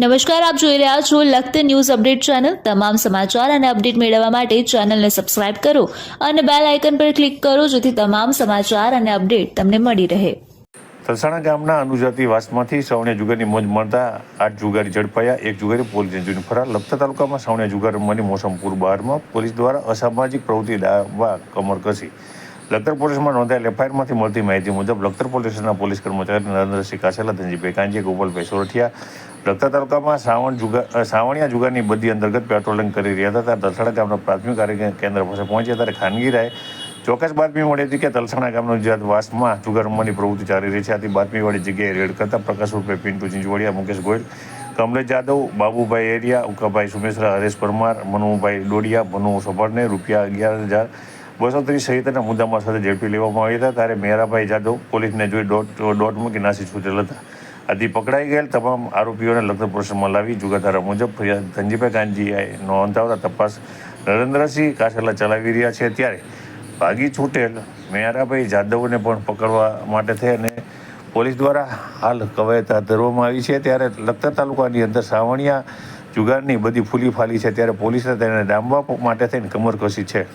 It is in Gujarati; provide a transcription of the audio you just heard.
નમસ્કાર, આપ જોઈ રહ્યા છો લખત ન્યૂઝ અપડેટ ચેનલ. તમામ સમાચાર અને અપડેટ મેળવવા માટે ચેનલને સબસ્ક્રાઇબ કરો અને બેલ આઇકન પર ક્લિક કરો જેથી તમામ સમાચાર અને અપડેટ તમને મળી રહે. તલસાણા ગામના અનુજાતિ વાસમાંથી સૌને જુગારની મોજ મળતા આઠ જુગારી ઝડપાયા. એક જુગારી પોલીસ જુની ફરાર. લખતર તાલુકામાં સૌને જુગાર રમવાની મોસમપુર બહારમાં પોલીસ દ્વારા અસામાજિક પ્રવૃત્તિ દાવા કમર કસી. લખતર પોલીસમાં નોંધાયેલ એફઆઈઆરમાંથી મળતી માહિતી મુજબ લખતર પોલીસના પોલીસ કર્મચારી નરેન્દ્રસિંહ કાસેલા ધનજીભાઈ કાંજી ગોપાલભાઈ સોરઠિયા, લખતર તાલુકામાં શ્રાવણ જુગા સાવણિયા જુગારની બધી અંતર્ગત પેટ્રોલિંગ કરી રહ્યા હતા. તલસાણા ગામના પ્રાથમિક આરોગ્ય કેન્દ્ર પાસે પહોંચ્યા ત્યારે ખાનગી રાય ચોક્કસ બાતમી મળી હતી કે તલસાણા ગામનો જાત વાસમાં જુગાર રમવાની પ્રવૃત્તિ ચાલી રહી છે. આથી બાતમીવાળી જગ્યાએ રેડ કરતા પ્રકાશ રૂપે પિન્ટુ ચિંચવડિયા, મુકેશ ગોયલ, કમલેશ જાદવ, બાબુભાઈ એરિયા, ઉકાભાઈ સુમેશ્રા, હરેશ પરમાર, મનુભાઈ ડોડિયા, મનુ સફળને રૂપિયા અગિયાર હજાર બસો ત્રીસ સહિતના મુદ્દામાં સાથે ઝડપી લેવામાં આવ્યા હતા. ત્યારે મેહરાભાઈ જાદવ પોલીસને જોઈ દોટ દોટ મૂકી નાસી છૂટેલ હતા. આથી પકડાઈ ગયેલ તમામ આરોપીઓને લખતર પોલીસમાં લાવી જુગાધારા મુજબ ફરિયાદ ધનજીભાઈ કાનજીએ નોંધાવતા તપાસ નરેન્દ્રસિંહ કાસેલા ચલાવી રહ્યા છે ત્યારે ભાગી છૂટેલ મેહરાભાઈ જાદવને પણ પકડવા માટે થઈ અને પોલીસ દ્વારા હાલ કવાયત હાથ ધરવામાં આવી છે. ત્યારે લખતર તાલુકાની અંદર સાવણિયા જુગારની બધી ફૂલી ફાલી છે. ત્યારે પોલીસે તેને ડામવા માટે થઈને કમર કસી છે.